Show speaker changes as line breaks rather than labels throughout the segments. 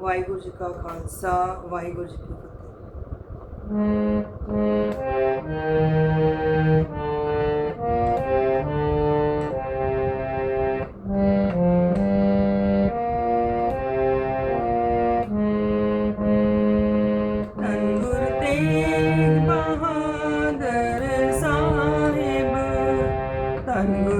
वाहगुरु जी का खालसा वाहगुरु जी की फतेह Thank you.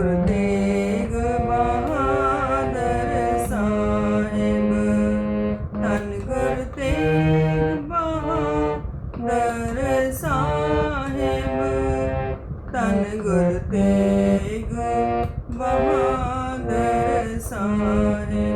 Guru Tegh Bahadur Sahay